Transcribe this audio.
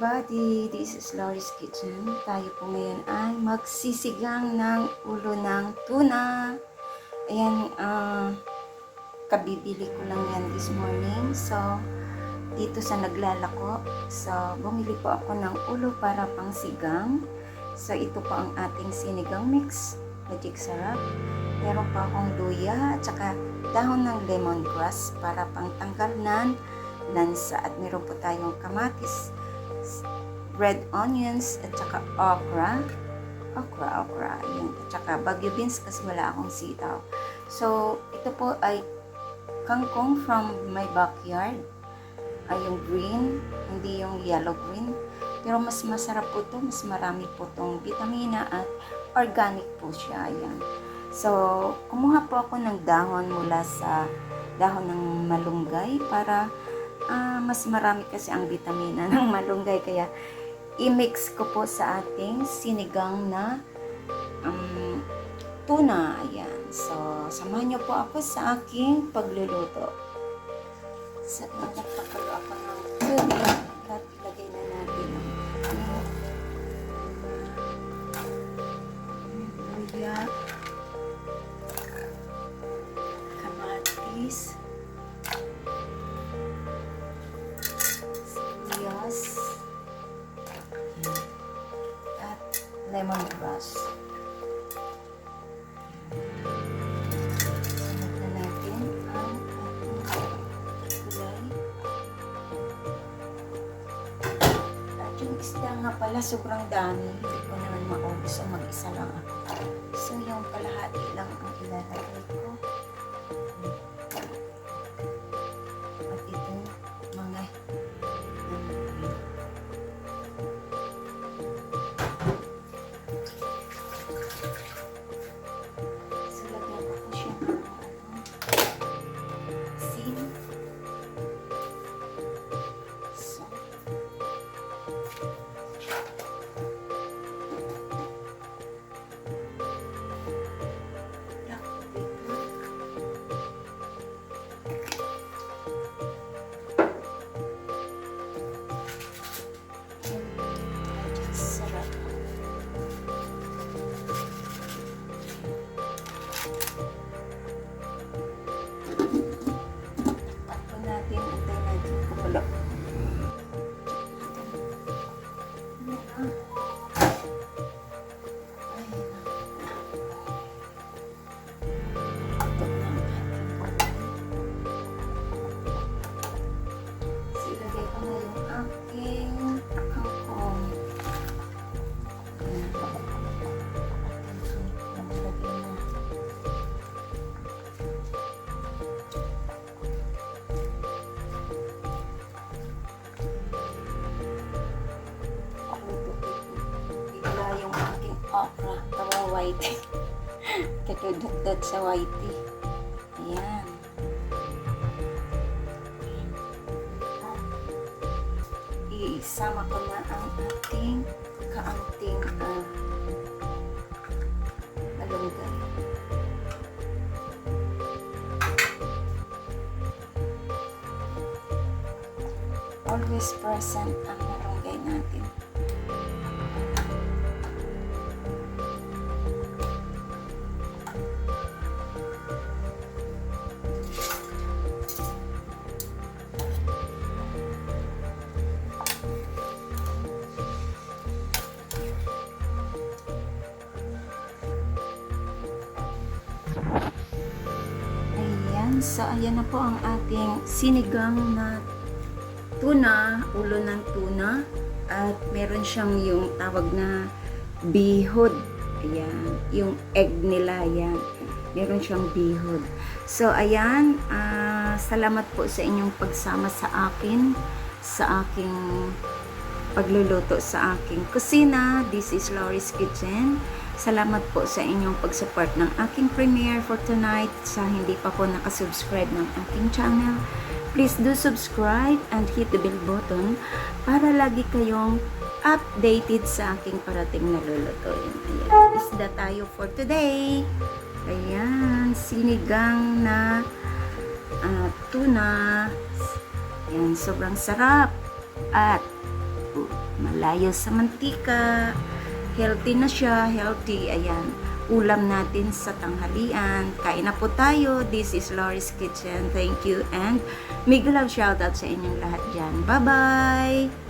kabady, this is Laurie's Kitchen. Tayo po ngayon ay magsisigang ng ulo ng tuna. Ayan, ah, kabibili ko lang yan this morning. So, dito sa naglalako. So, bumili po ako ng ulo para pang sigang. So, ito po ang ating sinigang mix. Magic sarap. Meron pa akong luya at saka dahon ng lemongrass para pang tanggal ng lansa. At meron po tayong kamatis, red onions, at saka okra. Okra, okra. Yun. At saka bagyo beans kasi wala akong sitaw. So, ito po ay kangkong from my backyard. Ay yung green, hindi yung yellow green. Pero mas masarap po to, mas marami po tong vitamina at organic po siya. Ayan. So, kumuha po ako ng dahon mula sa dahon ng malunggay para ah, mas marami kasi ang vitamina ng malunggay. Kaya, i-mix ko po sa ating sinigang na um, tuna. Ayan. So, samahan niyo po ako sa aking pagluluto. Sa nagpapalo ako ng tubig at ilagay na natin ang luya, kamatis, lemongrass. Sunod na natin ang ating. At yung isda nga pala, sobrang dami. Hindi ko naman maubos so mag-isa lang ako. So, yung kalahati lang ang ilalagay ko. Okra. Tawa white. Katudot-dot sa whitey. Ayan. Isama ko na ang ating kaanting uh, malunggay. Always present ang malunggay natin. Ayan, so ayan na po ang ating sinigang na tuna, ulo ng tuna. At meron siyang yung tawag na bihod. Ayan, yung egg nila, ayan. Meron siyang bihod. So, ayan, ah, salamat po sa inyong pagsama sa akin, sa aking pagluluto sa aking kusina. This is Laurie's Kitchen. Salamat po sa inyong pag-support ng aking premiere for tonight. Sa hindi pa po nakasubscribe ng aking channel, please do subscribe and hit the bell button para lagi kayong updated sa aking parating na lulutuin. Ayan, isda tayo for today. Ayan, sinigang na ah, tuna. Ayan, sobrang sarap. At malayo sa mantika. Healthy na siya, healthy. Ayan, ulam natin sa tanghalian. Kain na po tayo. This is Lori's Kitchen. Thank you and big love shoutout sa inyong lahat dyan. Bye-bye!